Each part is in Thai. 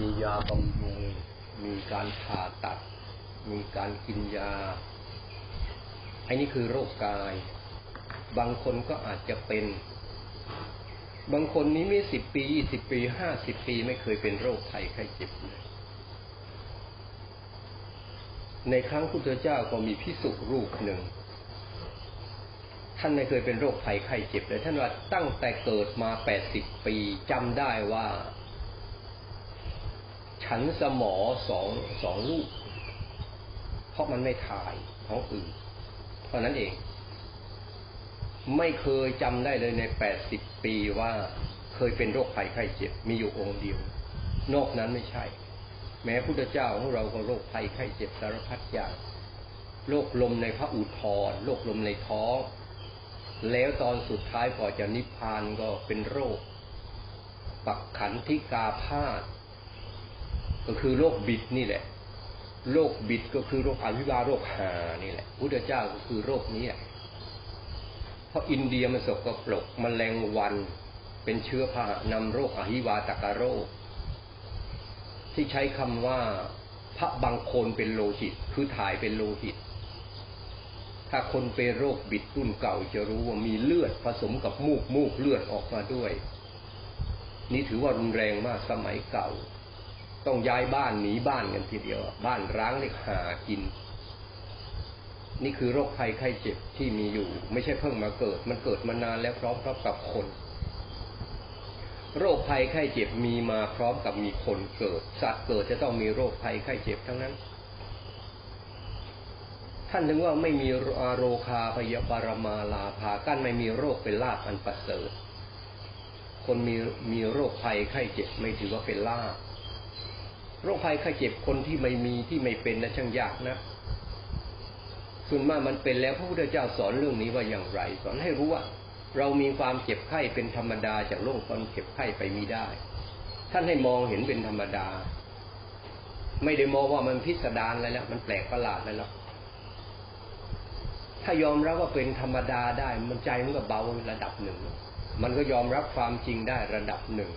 มียาบำรุง มีการผ่าตัด มีการกินยาอันนี้คือโรคกาย บางคนก็อาจจะเป็น บางคนนี้มีสิบปียี่สิบปีห้าสิบปีไม่เคยเป็นโรคภัยไข้เจ็บเลยในครั้งพุทธเจ้าก็มีพิสุรูปหนึ่ง ท่านไม่เคยเป็นโรคภัยไข้เจ็บเลย ท่านว่าตั้งแต่เกิดมาแปดสิบปีจำได้ว่า ฉันสมอสองสองลูก เพราะมันไม่ถ่ายท้องอื่นเท่านั้นเอง ไม่เคยจำได้เลยในแปดสิบปีว่าเคยเป็นโรคภัยไข้เจ็บ มีอยู่องค์เดียว นอกนั้นไม่ใช่ แม้พุทธเจ้าของเราก็โรคภัยไข้เจ็บสารพัดอย่างโรคลมในพระอุทธรโรคลมในท้อง แล้วตอนสุดท้ายก่อนจะนิพพานก็เป็นโรค ปักขันธิกาพาธ ก็คือโรคบิดนี่แหละโรคบิดก็คือโรคอวิวาโรคหานี่แหละพุทธเจ้าก็คือโรคนี้เพราะอินเดียมันสกปรกมแมลงวัน เป็นเชื้อพาหะนำโรคอหิวาตกโรค ที่ใช้คำว่าพระบางคนเป็นโลหิต คือถ่ายเป็นโลหิต ถ้าคนเป็นโรคบิดรุ่นเก่าจะรู้ว่ามีเลือดผสมกับมูกมูกเลือดออกมาด้วย นี่ถือว่ารุนแรงมากสมัยเก่า ต้องย้ายบ้านหนีบ้านกันทีเดียว บ้านร้างเลยหากิน นี่คือโรคภัยไข้เจ็บที่มีอยู่ ไม่ใช่เพิ่งมาเกิด มันเกิดมานานแล้วพร้อมกับคน โรคภัยไข้เจ็บมีมาพร้อมกับมีคนเกิด สัตว์เกิดจะต้องมีโรคภัยไข้เจ็บทั้งนั้นท่านถึงว่าไม่มีอาโรคาพยาปารมาลาภากั้นไม่มีโรคเป็นลาภอันประเสริฐ คนมีมีโรคภัยไข้เจ็บไม่ถือว่าเป็นลาภ โรคภัยไข้เจ็บคนที่ไม่มีที่ไม่เป็นนะช่างยากนะส่วนมากมันเป็นแล้วพระพุทธเจ้าสอนเรื่องนี้ว่าอย่างไร สอนให้รู้ว่า เรามีความเจ็บไข้เป็นธรรมดาจากโรคความเจ็บไข้ไปมีได้ ท่านให้มองเห็นเป็นธรรมดา ไม่ได้มองว่ามันพิสดารอะไรแล้วมันแปลกประหลาดอะไรแล้วถ้ายอมรับว่าเป็นธรรมดาได้ มันใจมันก็เบาระดับหนึ่ง มันก็ยอมรับความจริงได้ระดับหนึ่ง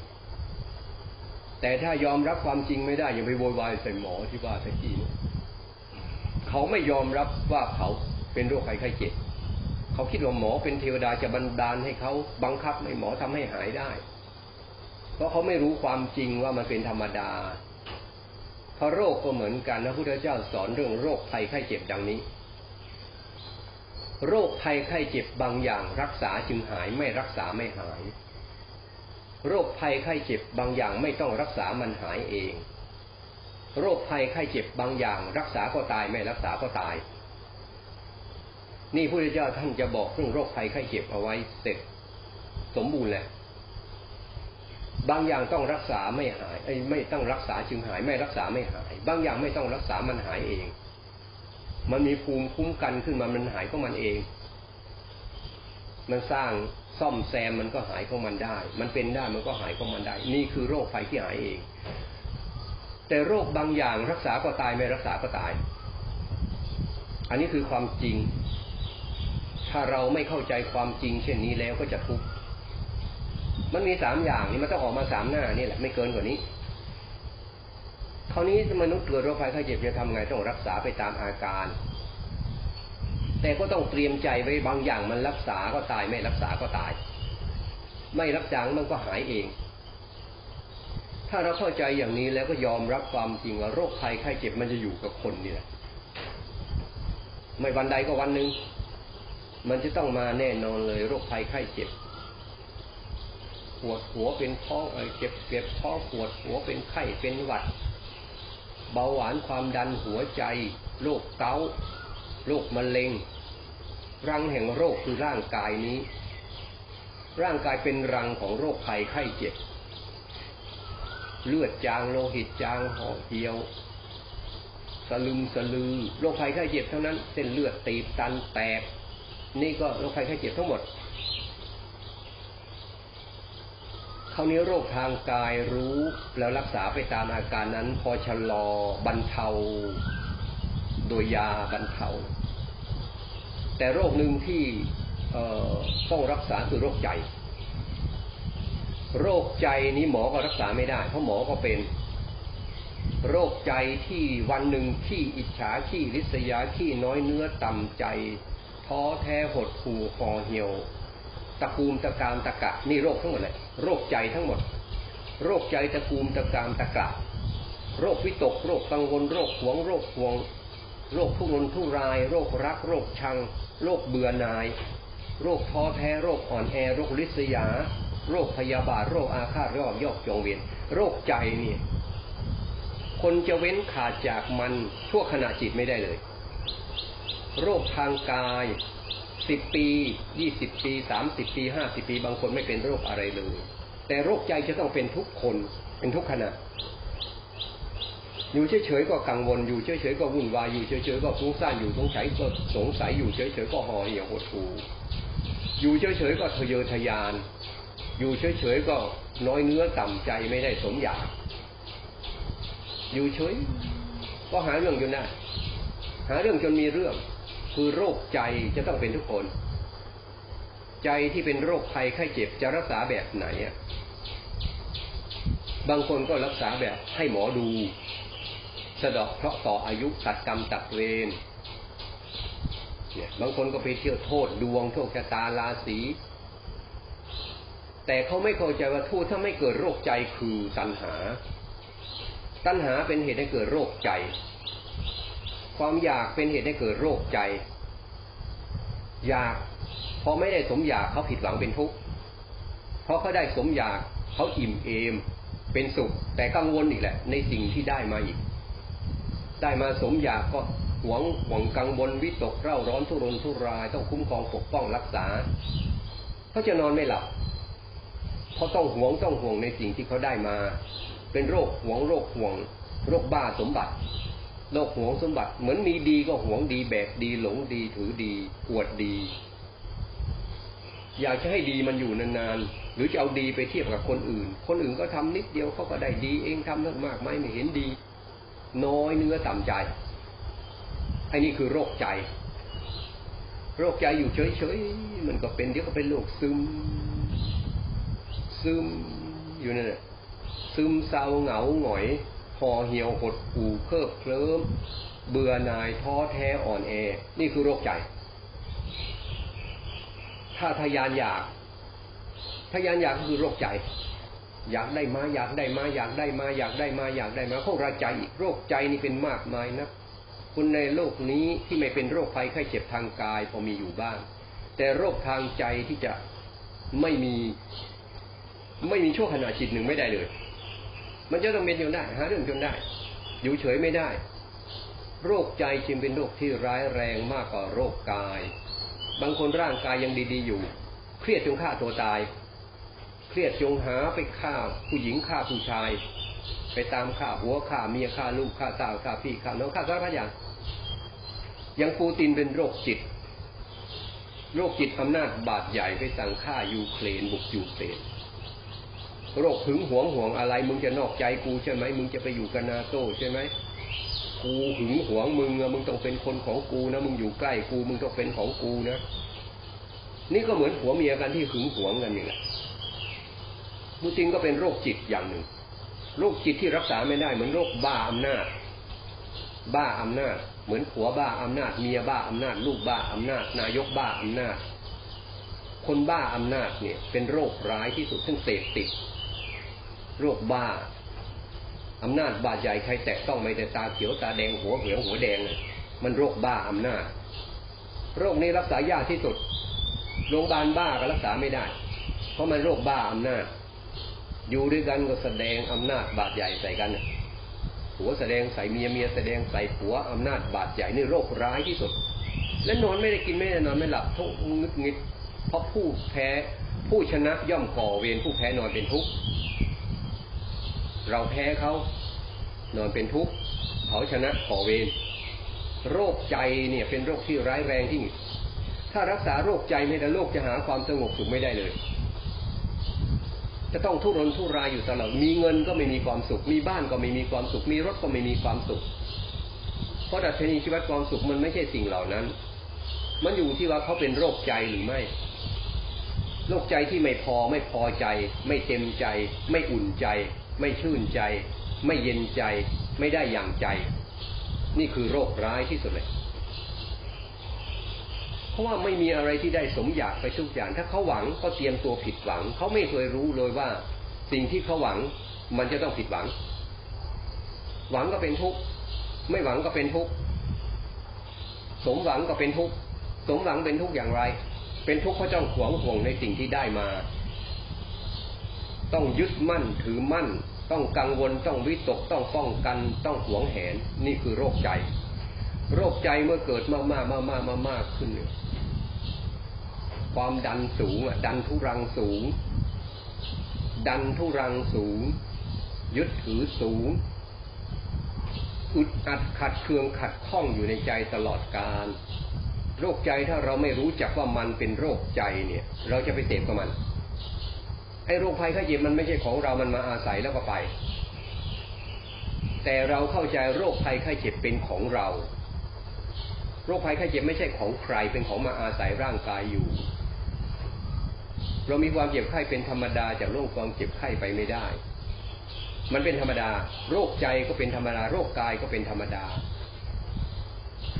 แต่ถ้ายอมรับความจริงไม่ได้ อย่าไปโวยวายใส่หมอที่ว่าตะกี้เขาไม่ยอมรับว่าเขาเป็นโรคไข้ไข้เจ็บเขาคิดว่าหมอเป็นเทวดาจะบันดาลให้เขาบังคับให้หมอทำให้หายได้ เพราะเขาไม่รู้ความจริงว่ามันเป็นธรรมดาเพราะโรคก็เหมือนกันนะพุทธเจ้าสอนเรื่องโรคภัยไข้เจ็บดังนี้ โรคภัยไข้เจ็บบางอย่างรักษาจึงหายไม่รักษาไม่หาย โรคภัยไข้เจ็บบางอย่างไม่ต้องรักษามันหายเอง โรคภัยไข้เจ็บบางอย่าง รักษาก็ตายไม่รักษาก็ตาย นี่พระเจ้าท่านจะบอกเรื่องโรคภัยไข้เจ็บเอาไว้เสร็จ สมบูรณ์แหละบางอย่างต้องรักษาไม่หายไอ้ไม่ต้องรักษาจึงหายไม่รักษาไม่หาย บางอย่างไม่ต้องรักษามันหายเอง มันมีภูมิคุ้มกันขึ้นมามันหายของมันเอง มันสร้าง ซ่อมแซมมันก็หายของมันได้ มันเป็นได้มันก็หายของมันได้ นี่คือโรคภัยที่หายเอง แต่โรคบางอย่างรักษาก็ตายไม่รักษาก็ตาย อันนี้คือความจริง ถ้าเราไม่เข้าใจความจริง เช่นนี้แล้วก็จะทุกข์ มันมีสามอย่างนี่มันต้องออกมาสามหน้านี่แหละไม่เกินกว่านี้คราวนี้มนุษย์เกิดโรคภัยไข้เจ็บจะทำไงต้องรักษาไปตามอาการ แต่ก็ต้องเตรียมใจไว้บางอย่างมันรักษาก็ตายไม่รักษาก็ตาย ไม่รักษามันก็หายเอง ถ้าเราเข้าใจอย่างนี้แล้วก็ยอมรับความจริงว่าโรคภัยไข้เจ็บมันจะอยู่กับคนนี่แหละไม่วันใดก็วันหนึ่งมันจะต้องมาแน่นอนเลยโรคภัยไข้เจ็บปวดหัวเป็นท้องเจ็บเจ็บท้องปวดหัวเป็นไข้เป็นหวัด เบาหวานความดันหัวใจโรคเกาต์โรคมะเร็ง รังแห่งโรคคือร่างกายนี้ ร่างกายเป็นรังของโรคภัยไข้เจ็บ เลือดจางโลหิตจางห่อเหี่ยวสลึมสลือโรคภัยไข้เจ็บเท่านั้น เส้นเลือดตีบตันแตก นี่ก็โรคภัยไข้เจ็บทั้งหมดคราวนี้โรคทางกายรู้แล้วรักษาไปตามอาการนั้น พอชะลอบรรเทา โดยยาบรรเทา แต่โรคหนึ่งที่ต้องรักษาคือโรคใจ โรคใจนี้หมอก็รักษาไม่ได้ เพราะหมอก็เป็น โรคใจที่วันหนึ่งขี้อิจฉาขี้ริษยาขี้น้อยเนื้อต่ำใจท้อแท้หดหู่ห่อเหี่ยว ตะกูมตะกามตะกะนี่โรคทั้งหมดเลยโรคใจทั้งหมด โรคใจตะกูมตะกามตะกะ โรควิตก โรคกังวล โรคหวง โรคห่วง โรคทุรนทุราย โรครัก โรคชัง โรคเบื่อหน่าย โรคท้อแท้ โรคอ่อนแอ โรคลิษยา โรคพยาบาท โรคอาฆาตโรคยอกจองเวียน โรคใจนี่ คนจะเว้นขาดจากมันชั่วขณะจิตไม่ได้เลย โรคทางกายสิบปียี่สิบปีสามสิบปีห้าสิบปี บางคนไม่เป็นโรคอะไรเลย แต่โรคใจจะต้องเป็นทุกคนเป็นทุกขณะ อยู่เฉยๆก็กังวลอยู่เฉยๆก็วุ่นวายอยู่เฉยๆก็ฟุ้งซ่านอยู่สงสัยก็สงสัยอยู่เฉยๆก็ห่อเหี่ยวหดหู่อยู่เฉยๆก็ทะเยอทะยาน อยู่เฉยๆก็น้อยเนื้อต่ำใจไม่ได้สมอยาก อยู่เฉยก็หาเรื่องจนได้หาเรื่องจนมีเรื่อง คือโรคใจจะต้องเป็นทุกคน ใจที่เป็นโรคภัยไข้เจ็บจะรักษาแบบไหนอะบางคนก็รักษาแบบให้หมอดู สะดอกเคราะต่ออายุตัดกรรมตัดเวรเนี่ยบางคนก็ไปเที่ยวโทษดวงโทษชะตาราศีแต่เขาไม่เข้าใจว่าทูตถ้าไม่เกิดโรคใจคือตัณหา ตัณหาเป็นเหตุให้เกิดโรคใจ ความอยากเป็นเหตุให้เกิดโรคใจ อยากพอไม่ได้สมอยากเขาผิดหวังเป็นทุกข์เพราะเขาได้สมอยากเขาอิ่มเอม เป็นสุข แต่กังวลอีกแหละ ในสิ่งที่ได้มาอีก ได้มาสมอยากก็หวงหวงกังวลวิตกเร่าร้อนทุรนทุรายต้องคุ้มครองปกป้องรักษาเขาจะนอนไม่หลับเขาะต้องหวงต้องห่วงในสิ่งที่เขาได้มา เป็นโรคหวงโรคห่วง โรคบ้าสมบัติโรคหวงสมบัติ เหมือนมีดีก็หวงดีแบกดีหลงดีถือดีอวดดี อยากจะให้ดีมันอยู่นานๆหรือจะเอาดีไปเทียบกับคนอื่น คนอื่นก็ทำนิดเดียวเขาก็ได้ดีเองทำเรื่องมากไม่ไม่เห็นดี น้อยเนื้อต่ำใจไอ้นี่คือโรคใจ โรคใจอยู่เฉยๆมันก็เป็นเดี๋ยวก็เป็นโรคซึม ซึมอยู่นั่นแหละซึมเศร้าเหงาหงอยห่อเหี่ยวหดหู่เคิบเคลิ้มเบื่อหน่ายท้อแท้อ่อนแอ นี่คือโรคใจ ถ้าทยานอยาก ทยานอยากก็คือโรคใจ อยากได้มาอยากได้มาอยากได้มาอยากได้มาอยากได้มาพวกราใจโรคใจนี่เป็นมากมายนะคนในโลกนี้ที่ไม่เป็นโรคภัยไข้เจ็บทางกายพอมีอยู่บ้าง แต่โรคทางใจที่จะไม่มี ไม่มีช่วงขณะจิตหนึ่งไม่ได้เลย มันจะต้องเป็นจนได้หาเรื่องจนได้ อยู่เฉยไม่ได้ โรคใจจึงเป็นโรคที่ร้ายแรงมากกว่าโรคกาย บางคนร่างกายยังดีๆอยู่ เครียดจนฆ่าตัวตาย เครียดจงหาไปฆ่าผู้หญิงฆ่าผู้ชาย ไปตามฆ่าหัวฆ่าเมียฆ่าลูกฆ่าสาวฆ่าพี่ฆ่าน้องฆ่าสารพัดอย่างยังปูตินเป็นโรคจิต โรคจิตอำนาจบาดใหญ่ไปสั่งฆ่ายูเครนบุกยูเครนโรคหึงหวงห่วงอะไร มึงจะนอกใจกูใช่ไหมมึงจะไปอยู่กับนาโต้ใช่ไหมกูหึงหวงมึงอะมึงต้องเป็นคนของกูนะมึงอยู่ใกล้กูมึงต้องเป็นของกูนะนี่ก็เหมือนผัวเมียกันที่หึงหวงกันนี่แหละ มูตินก็เป็นโรคจิตอย่างหนึ่ง โรคจิตที่รักษาไม่ได้เหมือนโรคบ้าอำนาจ บ้าอำนาจ เหมือนผัวบ้าอำนาจ เมียบ้าอำนาจ ลูกบ้าอำนาจ นายกบ้าอำนาจ คนบ้าอำนาจเนี่ยเป็นโรคร้ายที่สุดซึ่งเสพติด โรคบ้าอำนาจบาดใหญ่ใครแตะต้องไม่แต่ตาเขียวตาแดงหัวเหียงหัวแดงมันโรคบ้าอำนาจ โรคนี้รักษายากที่สุดโรงพยาบาลบ้าก็รักษาไม่ได้ เพราะมันโรคบ้าอำนาจ อยู่ด้วยกันก็แสดงอำนาจบาดใหญ่ใส่กันผัวแสดงใส่เมียเมียแสดงใส่ผัวอำนาจบาดใหญ่นี่โรคร้ายที่สุด และนอนไม่ได้กินไม่ได้นอนไม่หลับทุกงึดงิด เพราะผู้แพ้ผู้ชนะย่อมก่อเวรผู้แพ้นอนเป็นทุกข์เราแพ้เขานอนเป็นทุกข์เขาชนะก่อเวรโรคใจเนี่ยเป็นโรคที่ร้ายแรงที่สุดถ้ารักษาโรคใจไม่ได้โรคจะหาความสงบสุขไม่ได้เลย จะต้องทุรนทุรายอยู่ตลอด มีเงินก็ไม่มีความสุข มีบ้านก็ไม่มีความสุข มีรถก็ไม่มีความสุข เพราะดัชนีชีวิตความสุขมันไม่ใช่สิ่งเหล่านั้น มันอยู่ที่ว่าเขาเป็นโรคใจหรือไม่ โรคใจที่ไม่พอไม่พอใจ ไม่เต็มใจ ไม่อุ่นใจ ไม่ชื่นใจ ไม่เย็นใจ ไม่ได้อย่างใจ นี่คือโรคร้ายที่สุดเลย เพราะว่าไม่มีอะไรที่ได้สมอยากไปทุกอย่าง ถ้าเขาหวังก็เตรียมตัวผิดหวัง เขาไม่เคยรู้เลยว่า สิ่งที่เขาหวังมันจะต้องผิดหวัง หวังก็เป็นทุกข์ไม่หวังก็เป็นทุกข์สมหวังก็เป็นทุกข์สมหวังเป็นทุกข์อย่างไร เป็นทุกข์เพราะจ้องหวงห่วงในสิ่งที่ได้มา ต้องยึดมั่นถือมั่น ต้องกังวลต้องวิตกต้องป้องกัน ต้องหวงแหน นี่คือโรคใจ โรคใจเมื่อเกิดมากๆมากๆมากๆขึ้นเนี่ย ความดันสูงอะดันทุรังสูง ดันทุรังสูง ยึดถือสูงอึดอัดขัดเคืองขัดข้องอยู่ในใจตลอดกาลโรคใจถ้าเราไม่รู้จักว่ามันเป็นโรคใจเนี่ย เราจะไปเสพกับมันไอ้โรคภัยไข้เจ็บมันไม่ใช่ของเรามันมาอาศัยแล้วก็ไป แต่เราเข้าใจโรคภัยไข้เจ็บเป็นของเรา โรคภัยไข้เจ็บไม่ใช่ของใครเป็นของมาอาศัยร่างกายอยู่ เรามีความเจ็บไข้เป็นธรรมดาจากโรคความเจ็บไข้ไปไม่ได้ มันเป็นธรรมดา โรคใจก็เป็นธรรมดา โรคกายก็เป็นธรรมดา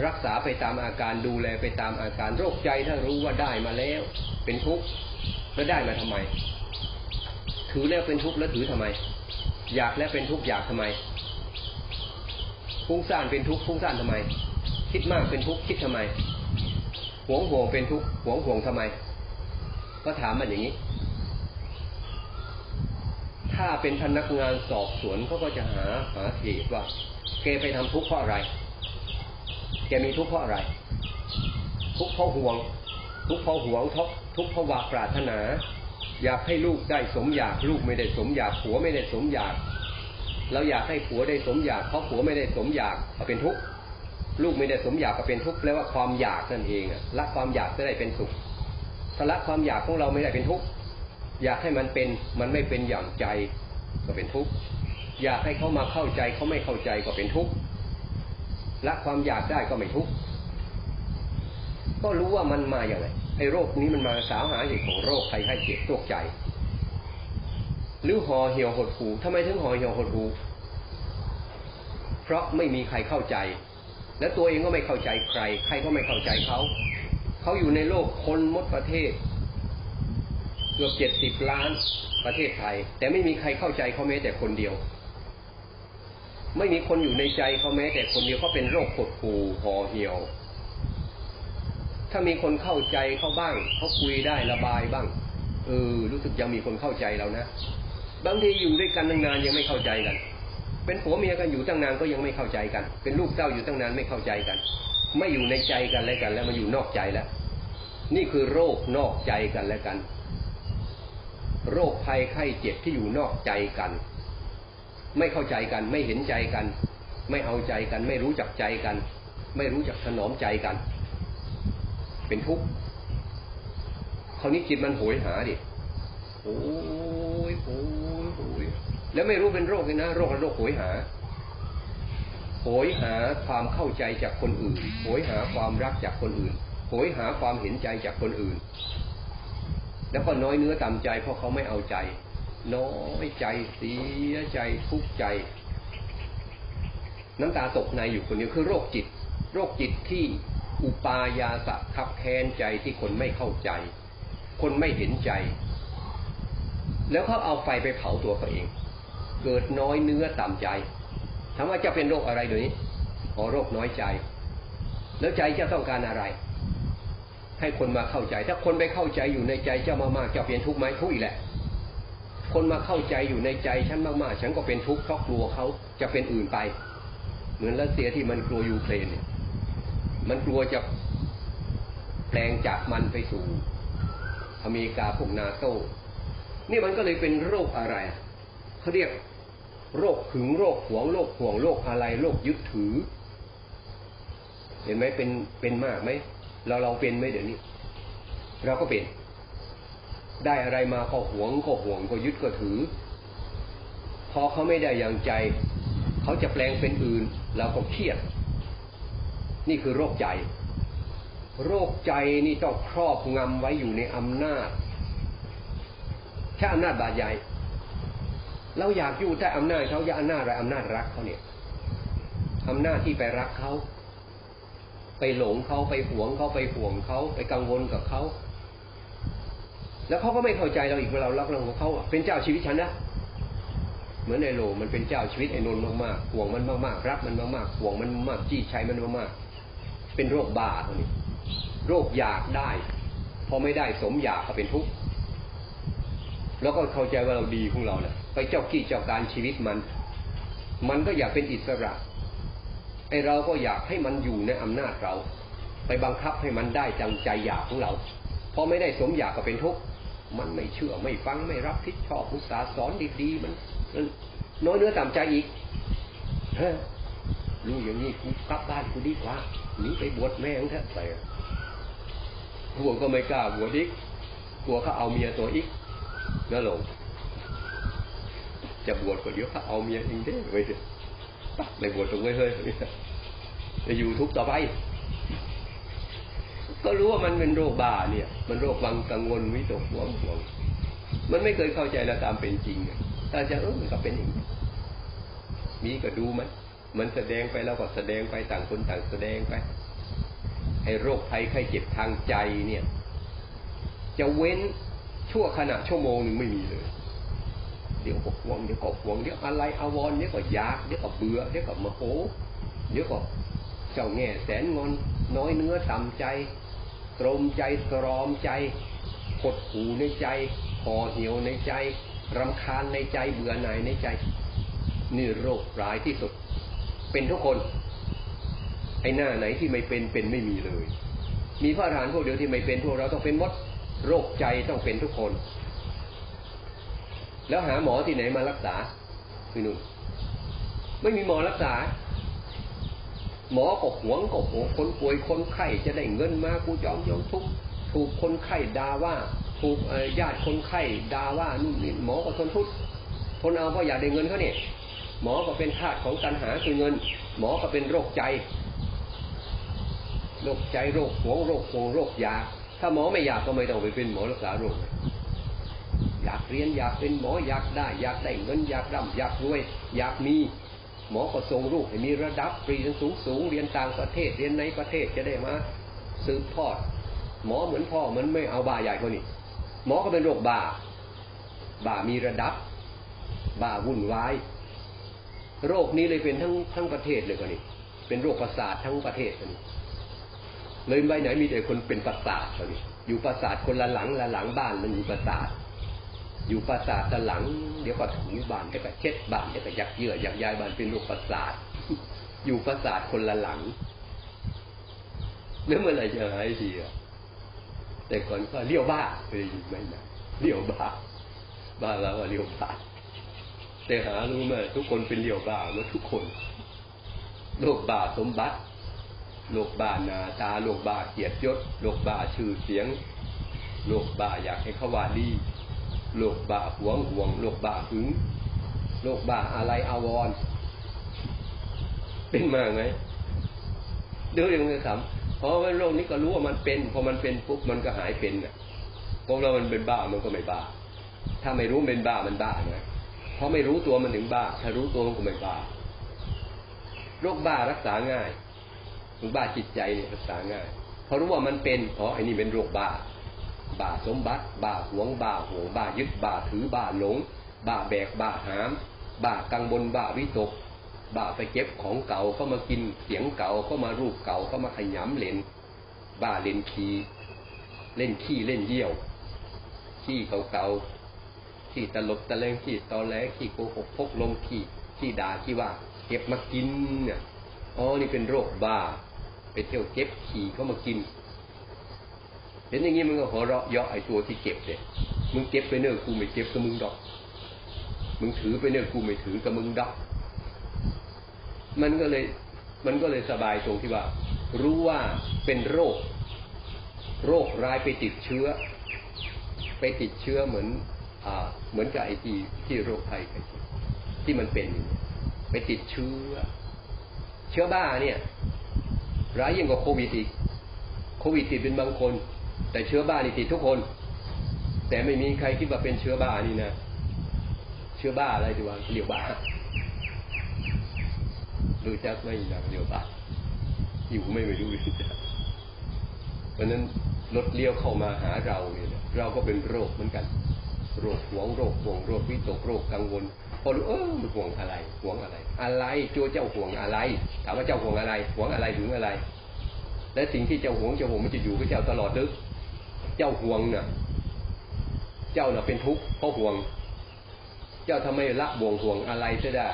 รักษาไปตามอาการดูแลไปตามอาการโรคใจถ้ารู้ว่าได้มาแล้ว เป็นทุกข์แล้วได้มาทำไม ถือแล้วเป็นทุกข์แล้วถือทำไม อยากแล้วเป็นทุกข์อยากทำไมฟุ้งซ่านเป็นทุกข์ฟุ้งซ่านทำไม คิดมากเป็นทุกข์คิดทำไมหวงห่วงเป็นทุกข์หวงห่วงทำไม ก็ถามมันอย่างนี้ ถ้าเป็นพนักงานสอบสวนเขาก็จะหาหาเหตุว่าแกไปทำทุกข์เพราะอะไรแกมีทุกข์เพราะอะไร ทุกข์เพราะห่วง ทุกข์เพราะห่วงทุกทุกข์เพราะวาปรารถนา อยากให้ลูกได้สมอยากลูกไม่ได้สมอยากผัวไม่ได้สมอยากเราอยากให้ผัวได้สมอยากเพราะผัวไม่ได้สมอยากก็เป็นทุกข์ลูกไม่ได้สมอยากก็เป็นทุกข์แปลว่าความอยากนั่นเองอะละความอยากจะได้เป็นสุข ถ้าละความอยากของเราไม่ได้เป็นทุกข์อยากให้มันเป็นมันไม่เป็นอย่างใจก็เป็นทุกข์อยากให้เขามาเข้าใจเขาไม่เข้าใจก็เป็นทุกข์ละความอยากได้ก็ไม่ทุกข์ก็รู้ว่ามันมาอย่างไรไอ้โรคนี้มันมาสาวหาเหตุของโรคภัยไข้เจ็บโรคใจ หรือห่อเหี่ยวหดหูทำไมถึงห่อเหี่ยวหดหูเพราะไม่มีใครเข้าใจ และตัวเองก็ไม่เข้าใจใคร ใครก็ไม่เข้าใจเขา เขาอยู่ในโลกคนมดประเทศเกือบเจ็ดสิบล้านประเทศไทย แต่ไม่มีใครเข้าใจเขาแม้แต่คนเดียว ไม่มีคนอยู่ในใจเขาแม้แต่คนเดียวเขาเป็นโรคหดหูห่อเหี่ยว ถ้ามีคนเข้าใจเขาบ้างเขาคุยได้ระบายบ้าง เออ รู้สึกยังมีคนเข้าใจเรานะบางทีอยู่ด้วยกันตั้งนานยังไม่เข้าใจกัน เป็นผัวเมียกันอยู่ตั้งนานก็ยังไม่เข้าใจกัน เป็นลูกเต้าอยู่ตั้งนานไม่เข้าใจกัน ไม่อยู่ในใจกันแล้วกัน แล้วมาอยู่นอกใจแล้ว นี่คือโรคนอกใจกันแล้วกัน โรคภัยไข้เจ็บที่อยู่นอกใจกัน ไม่เข้าใจกัน ไม่เห็นใจกัน ไม่เอาใจกัน ไม่รู้จักใจกัน ไม่รู้จักถนอมใจกัน เป็นทุกข์คราวนี้จิตมันโหยหาดิโอ้ยโอ้ยโอ้ยแล้วไม่รู้เป็นโรคเลยนะ โรคโรคโหยหา โหยหาความเข้าใจจากคนอื่น โหยหาความรักจากคนอื่น โหยหาความเห็นใจจากคนอื่น แล้วก็น้อยเนื้อต่ำใจเพราะเขาไม่เอาใจ น้อยใจเสียใจทุกข์ใจ น้ำตาตกในอยู่คนเดียวคือโรคจิต โรคจิตที่อุปายาสะขับแค้นใจที่คนไม่เข้าใจ คนไม่เห็นใจ แล้วเขาเอาไฟไปเผาตัวเขาเอง เกิดน้อยเนื้อต่ำใจ ถามว่าจะเป็นโรคอะไรเดี๋ยวนี้อ๋อโรคน้อยใจ แล้วใจจะต้องการอะไร ให้คนมาเข้าใจ ถ้าคนไปเข้าใจอยู่ในใจเจ้ามากๆจะเป็นทุกข์ไหมทุกข์อีกแหละ คนมาเข้าใจอยู่ในใจฉันมากๆ ฉันก็เป็นทุกข์เพราะกลัวเขาจะเป็นอื่นไป เหมือนรัสเซียที่มันกลัวยูเครนเนี่ย มันกลัวจะแปลงจากมันไปสู่อเมริกาพวกนาโต้นี่มันก็เลยเป็นโรคอะไรเขาเรียก โรคหึงโรคหวงโรคห่วงโรคอะไรโรคยึดถือ เห็นไหมเป็นเป็นมากไหมเราเราเป็นไหมเดี๋ยวนี้ เราก็เป็น ได้อะไรมาก็หวงก็ห่วงก็ยึดก็ถือ พอเขาไม่ได้อย่างใจ เขาจะแปลงเป็นอื่นเราก็เครียด นี่คือโรคใจ โรคใจนี่ต้องครอบงำไว้อยู่ในอำนาจแค่อำนาจบาดใหญ่ เราอยากอยู่แต่อำนาจเขาอยากอำนาจอะไรอำนาจรักเขาเนี่ยทำน้าที่ไปรักเขา ไปหลงเขาไปหวงเขาไปห่วงเขาไปกังวลกับเขา แล้วเขาก็ไม่เข้าใจเราอีกเวลาเรารักเราของเขาเป็นเจ้าชีวิตฉันนะเหมือนไอโลมันเป็นเจ้าชีวิตไอ้นนมากๆห่วงมันมากๆรักมันมากๆห่วงมันมากจี้ใชัยมันมากๆเป็นโรคบ้าตัวนี้โรคอยากได้ พอไม่ได้สมอยากก็เป็นทุกข์ แล้วก็เข้าใจว่าเราดีของเราเนี่ยไปเจ้ากี้เจ้าการชีวิตมัน มันก็อยากเป็นอิสระไอเราก็อยากให้มันอยู่ในอำนาจเรา ไปบังคับให้มันได้จังใจอยากของเราพอไม่ได้สมอยากก็เป็นทุกข์มันไม่เชื่อไม่ฟังไม่รับผิดชอบอุตสาสอนดีๆมันน้อยเนื้อต่ำใจอีกเฮ้รู้อย่างนี้กูกลับบ้านกูดีกว่าหนีไปบวชแม่งแท้ไปหัวก็ไม่กล้าบวชอีกกลัวเขาเอาเมียตัวอีก นั่นหลงจะบวชก็เดี๋ยวเขาเอาเมียเองเด้ไปเถอะไปบวชตรงไว้เฮ้ยจะอยู่ทุกต่อไป ก็รู้ว่ามันเป็นโรคบ้าเนี่ย มันโรควังกังวลวิตกหวงห่วงมันไม่เคยเข้าใจเราตามเป็นจริงถ้าจะเออมันก็เป็นอย่างนี้มีก็ดูมันมันแสดงไปแล้วก็แสดงไปต่างคนต่างแสดงไปไอ้โรคภัยไข้เจ็บทางใจเนี่ย จะเว้น ชั่วขณะชั่วโมงหนึ่งไม่มีเลย เดี๋ยวก็ห่วงเดี๋ยวก็ห่วงเดี๋ยวอะไรอาวรเดี๋ยวก็ยากเดี๋ยวก็เบื่อเดี๋ยวก็โมโหเดี๋ยวก็เจ้าแง่แสนงอนน้อยเนื้อต่ำใจ ตรมใจตรอมใจหดหูในใจห่อเหี่ยวในใจรำคาญในใจเบื่อหน่ายในใจ นี่โรคร้ายที่สุด เป็นทุกคน ไอ้หน้าไหนที่ไม่เป็นเป็นไม่มีเลย มีพระอรหันต์พวกเดียวที่ไม่เป็นพวกเราต้องเป็นมด โรคใจต้องเป็นทุกคน แล้วหาหมอที่ไหนมารักษาคือนุ่นไม่มีหมอรักษา หมอก็หวงก็หวงคนป่วยคนไข้จะได้เงินมากูจอมยอมทุกถูกคนไข้ด่าว่าถูกญาติคนไข้ด่าว่านู่นนี่หมอก็ทนทุกทนเอาเพราะอยากได้เงินเขาเนี่ยหมอก็เป็นธาตุของตัณหาคือเงิน หมอก็เป็นโรคใจ โรคใจโรคหวงโรคหวงโรคยา ถ้าหมอไม่อยากก็ไม่ต้องไปเป็นหมอรักษาโรคอยากเรียนอยากเป็นหมออยากได้ อยากได้เงินอยากร่ำอยากรวย อยากมีหมอก็ส่งลูกให้มีระดับเรียนสูงสูงเรียนต่างประเทศเรียนในประเทศจะได้มาสืบทอด หมอเหมือนพ่อเหมือนไม่เอาบาใหญ่คนนี้หมอก็เป็นโรคบาบามีระดับ บาวุ่นวายโรคนี้เลยเป็นทั้งทั้งประเทศเลยคนนี้เป็นโรคประสาททั้งประเทศคนนี้ เลยไปไหนมีแต่คนเป็นประสาทคนอยู่ประสาทคนละหลังละหลังบ้านมันอยู่ประสาท อยู่ประสาทละหลัง เดี๋ยวก็ถูบ้านเดี๋ยวก็เช็ดบ้านเดี๋ยวก็ยักเยื่อยักย้ายบ้านเป็นโรคประสาท อยู่ประสาทคนละหลังแล้วเมื่อไหร่จะหายทีอะแต่ก่อนก็เลี้ยวบ้าเคยยินไหมนะเลี้ยวบ้าบ้าแล้วว่าเลี้ยวบ้าแต่หารู้ไหมทุกคนเป็นเลี้ยวบ้าเมื่อทุกคนโลกบ้าสมบัติ โลกบ้านาตาโลกบ้าเกียรติยศโลกบ้าชื่อเสียง โลกบ้าอยากให้เขาว่าดี โลกบ้าหวงห่วง โลกบ้าหึง โลกบ้าอะไรอาวร เป็นมาไงเดี๋ยวยังไงถามเพราะว่าโรคนี้ก็รู้ว่ามันเป็นพอมันเป็นปุ๊บมันก็หายเป็นอะพวกเรามันเป็นบ้ามันก็ไม่บ้า ถ้าไม่รู้เป็นบ้ามันบ้านะเพราะไม่รู้ตัวมันถึงบ้า ถ้ารู้ตัวมันก็ไม่บ้าโรคบ้ารักษาง่าย โรคบ้าจิตใจเนี่ยรักษาง่ายเพราะรู้ว่ามันเป็นอ๋อไอ้นี่เป็นโรคบ้า บ้าสมบัติ บ้าหวง บ้าโหบ้ายึด บ้าถือ บ้าหลง บ้าแบก บ้าหาม บ้ากังวล บ้าวิตก บ้าไปเก็บของเก่าก็มากิน เสียงเก่าก็มารูปเก่าก็มาขยำเล่น บ้าเล่นขี้ เล่นขี้เล่นเยี่ยว ขี้เก่าๆ ขี้ตลบตะเลงขี้ตอแหลขี้โกหกพกลมขี้ ขี้ด่าขี้ว่า เก็บมากินเนี่ย อ๋อ นี่เป็นโรคบ้า ไปเที่ยวเก็บขี้เขามากิน เห็นอย่างนี้มันก็หัวเราะเยาะไอ้ตัวที่เก็บเนี่ยมึงเก็บไปเนื้อกูไม่เก็บกับมึงดอก มึงถือไปเนื้อกูไม่ถือกับมึงดอก มันก็เลยมันก็เลยสบายตรงที่ว่า รู้ว่าเป็นโรค โรคร้ายไปติดเชื้อ ไปติดเชื้อเหมือน อ่า เหมือนกับไอที่ที่โรคภัยที่มันเป็นไปติดเชื้อ เชื้อบ้าเนี่ย ร้ายยิ่งกว่าโควิดอีก โควิดติดเป็นบางคน แต่เชื้อบ้านี่ติดทุกคน แต่ไม่มีใครคิดว่าเป็นเชื้อบ้านี่นะ เชื้อบ้าอะไรดีวะเรียกบ้ารู้จักไม่นางเดียวบ้าอยู่ไม่ไม่รู้รู้จักเพราะนั้นรถเลี้ยวเข้ามาหาเราเนี่ยเราก็เป็นโรคเหมือนกัน โรคหวงโรคห่วงโรควิตกโรคกังวล พอรู้เออมันห่วงอะไรห่วงอะไร อะไรจัวเจ้าห่วงอะไร ถามว่าเจ้าห่วงอะไรห่วงอะไรถึงอะไร และสิ่งที่เจ้าห่วงเจ้าห่วงมันจะอยู่กับเจ้าตลอดหรือเจ้าห่วงเน่ะ เจ้าน่ะเป็นทุกข์เพราะห่วง เจ้าทำไมละบ่วงห่วงอะไรเสียได้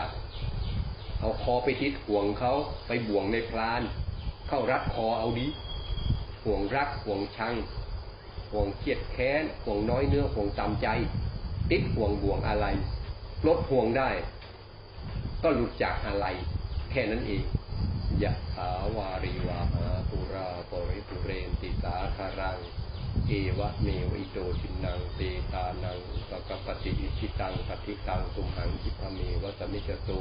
เอาคอไปทิศห่วงเขาไปบ่วงในพราน เข้ารัดคอเอาดีห่วงรักห่วงชังห่วงเครียดแค้นห่วงน้อยเนื้อห่วงตามใจ ติดห่วงบ่วงอะไร ลดห่วงได้ ก็หลุดจากอะไร แค่นั้นเองยะถาวาริวาหาปุราปริปุเรนติสาคารัง เอวะเมวิโตทินังเตตานังปะกปติอิชิตังปฏิตังตุมหังคิพเมวะสมิจตุ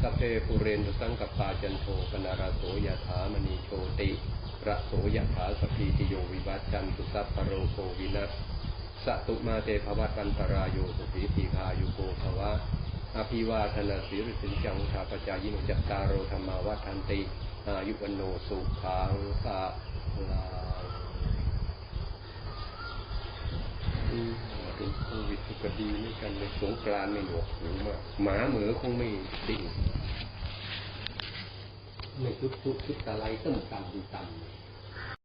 สัพเพปุเรนตุสังกปาจันโทปนาราโสยถามณีโชติระโสยถาสพพีติโยวิวัจจันตุสัพพะโรโควินัส สตุมาเตภวัตันตรายโยสุขีทีคายุโกภวะอภิวาทนาสิริสินจังชาปจายิโนจัตตารโรธรรมาวัฏันติ อายุวันโนสุขังภาลาอืมเป็นโควิดก็ดีเหมือนกันในสงกรานไม่หนวกหูมากหมาเหมือคงไม่ดิ้นไม่ทุบทุบทุบตะไลต้มตำดูตำ